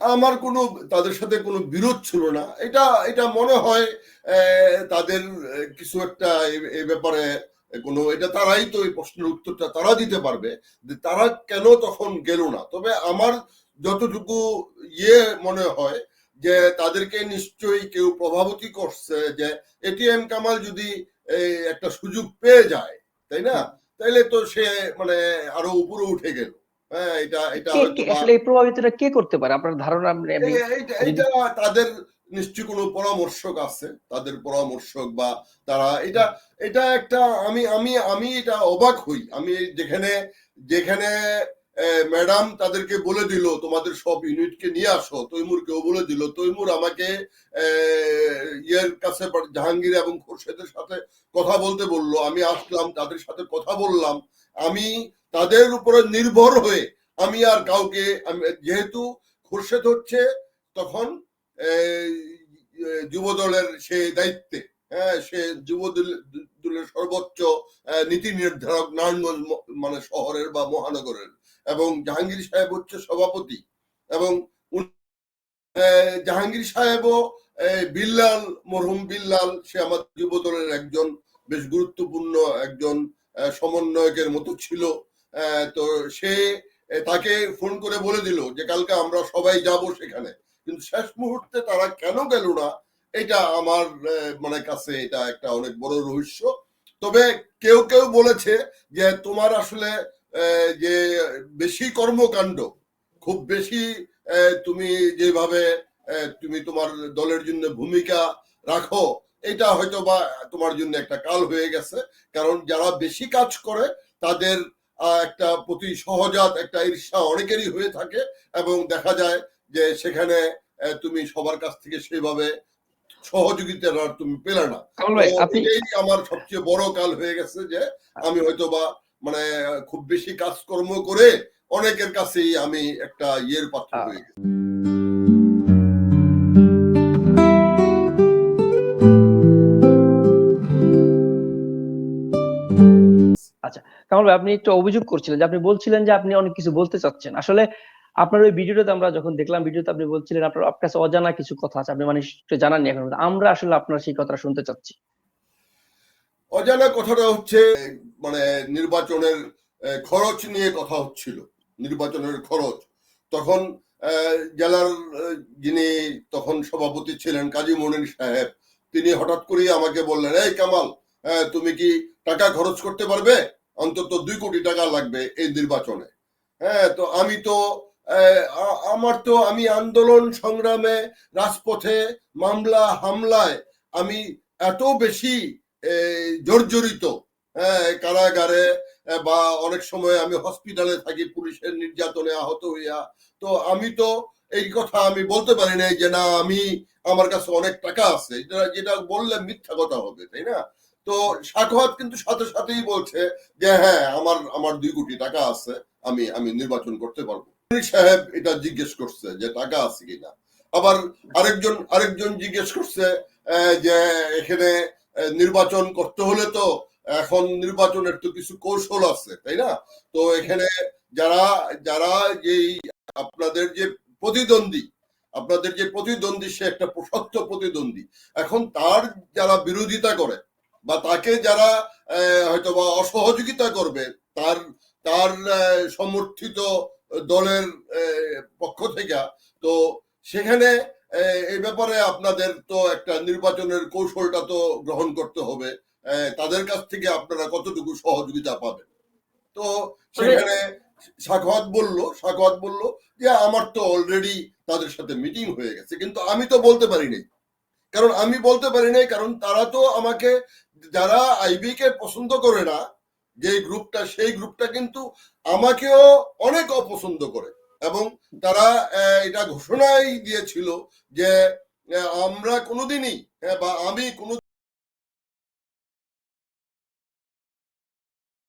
আমার কোনো তাদের সাথে কোনো বিরোধ ছিল না। এটা এটা মনে হয় তাদের কিছু একটা এ- ব্যাপারে কোনো এটা তারাই তো এই প্রশ্নের উত্তরটা তারা দিতে পারবে যে তারা কেন তখন গেল না। তবে আমার যতটুকু ইয়ে মনে হয় যে তাদেরকে নিশ্চয়ই কেউ প্রভাবিত করছে যে এটিএম কামাল যদি একটা সুযোগ পেয়ে যায় তাই না? তাইলে তো সে মানে আরও উপরে উঠে গেল। এটা এটা কে- আসলে এই প্রভাবিতটা কে করতে পারে? আপনার ধারণা এইটা এইটা তাদের নিশ্চয় কোনো পরামর্শক আছে তাদের পরামর্শক বা তারা এটা এটা একটা আমি আমি আমি এটা অবাক হই। আমি যেখানে যেখানে ম্যাডাম তাদেরকে বলে দিল তোমাদের সব ইউনিটকে নিয়ে আসো। তৈমুরকেও বলে দিল তৈমুর আমাকে ইয়ের কাছে জাহাঙ্গীর এবং খোরশেদের সাথে কথা বলতে বলল। আমি আসলাম তাদের সাথে কথা বললাম। আমি তাদের উপরে নির্ভর হয়ে আমি আর কাউকে যেহেতু খোরশেদ হচ্ছে তখন এই, এ, যুব সে দায়িত্বে। সে যুব দলের সর্বোচ্চ নীতি নির্ধারক নারায়ণগঞ্জ মানে শহরের বা মহানগরের এবং জাহাঙ্গীর সাহেব হচ্ছে সভাপতি এবং জাহাঙ্গীর সাহেবও বিল্লাল, মরহুম বিল্লাল, সে আমার যুব দলের একজন, বেশ গুরুত্বপূর্ণ একজন সমন্বয়কের মতো ছিল। তো সে তাকে ফোন করে বলে দিল যে, কালকে আমরা সবাই যাব সেখানে। কিন্তু শেষ মুহূর্তে তারা কেন গেল না এটা আমার মানে কাছে এটা একটা অনেক বড় রহস্য। তবে কেউ কেউ বলেছে যে তোমার আসলে যে বেশি কর্মকাণ্ড, খুব বেশি তুমি যেভাবে তুমি তোমার দলের জন্য ভূমিকা রাখো, এটা হয়তো বা তোমার জন্য একটা কাল হয়ে গেছে। কারণ যারা বেশি কাজ করে, তাদের একটা প্রতি সহজাত একটা ঈর্ষা অনেকেরই হয়ে থাকে এবং দেখা যায় যে সেখানে তুমি সবার কাছ থেকে সেভাবে সহযোগিতা আর তুমি পেলে না। এটাই আমার সবচেয়ে বড় কাল হয়ে গেছে যে আমি হয়তো বা মানে খুব বেশি কাজকর্ম করে অনেকের কাছেই আমি একটা ইয়ের পাত্র হয়ে গেছি। কামাল ভাই আপনি একটু অভিযোগ করছিলেন যে আপনি বলছিলেন যে আপনি অনেক কিছু বলতে চাচ্ছেন। আসলে আপনার ওই ভিডিওতে আমরা যখন দেখলাম, ভিডিওতে আপনি বলছিলেন আপনার আপনার কাছে অজানা কিছু কথা আছে, আপনি মানে জানাননি এখন আমরা আসলে আপনার সেই কথাটা শুনতে চাচ্ছি। অজানা কথাটা হচ্ছে মানে নির্বাচনের খরচ নিয়ে কথা হচ্ছিল, নির্বাচনের খরচ। তখন জেলার যিনি তখন সভাপতি ছিলেন, কাজী মনির সাহেব, তিনি হঠাৎ করেই আমাকে বললেন, এই কামাল তুমি কি টাকা খরচ করতে পারবে? অন্তত দুই কোটি টাকা লাগবে এই নির্বাচনে। হ্যাঁ তো আমি তো আমার তো আমি আন্দোলন সংগ্রামে, রাজপথে মামলা, হামলায় আমি এত বেশি জর্জরিত কারাগারে বা অনেক সময় আমি হসপিটালে থাকি পুলিশের নির্যাতনে আহত হইয়া। তো আমি তো এই কথা আমি বলতে পারি নাই যে না, আমি আমার কাছে অনেক টাকা আছে। এটা যেটা বললে মিথ্যা কথা হবে, তাই না? তো সাখাওয়াত কিন্তু সাথে সাথেই বলছে যে হ্যাঁ আমার আমার দুই কোটি টাকা আছে, আমি আমি নির্বাচন করতে পারব। সাহেব এটা জিজ্ঞেস করছে যে টাকা আছে কিনা। আবার আরেকজন আরেকজন জিজ্ঞেস করছে যে এখানে নির্বাচন করতে হলে তো এখন নির্বাচনের তো কিছু কৌশল আছে, তাই না? তো এখানে যারা যারা যেই আপনাদের যে প্রতিদ্বন্দ্বী, আপনাদের যে প্রতিদ্বন্দ্বী সে একটা প্রশক্ত প্রতিদ্বন্দ্বী। এখন তার যারা বিরোধিতা করে বা তাকে যারা হয়তো বা অসহযোগিতা করবে, তার তার সমর্থিত দলের পক্ষ থেকে। তো সেখানে এই ব্যাপারে আপনাদের তো একটা নির্বাচনের কৌশলটা তো গ্রহণ করতে হবে। তাদের কাছ থেকে আপনারা কতটুকু সহযোগিতা পাবেন? তো সেখানে সাখাওয়াত বলল সাখাওয়াত বলল যে, আমার তো অলরেডি তাদের সাথে মিটিং হয়ে গেছে। কিন্তু আমি তো বলতে পারি নাই। কারণ আমি বলতে পারি নাই, কারণ তারা তো আমাকে, যারা আইবি কে পছন্দ করে না যে গ্রুপটা, সেই গ্রুপটা কিন্তু আমাকেও অনেক অপছন্দ করে এবং তারা এটা ঘোষণাই দিয়েছিল যে আমরা কোনোদিনই বা আমি কোনো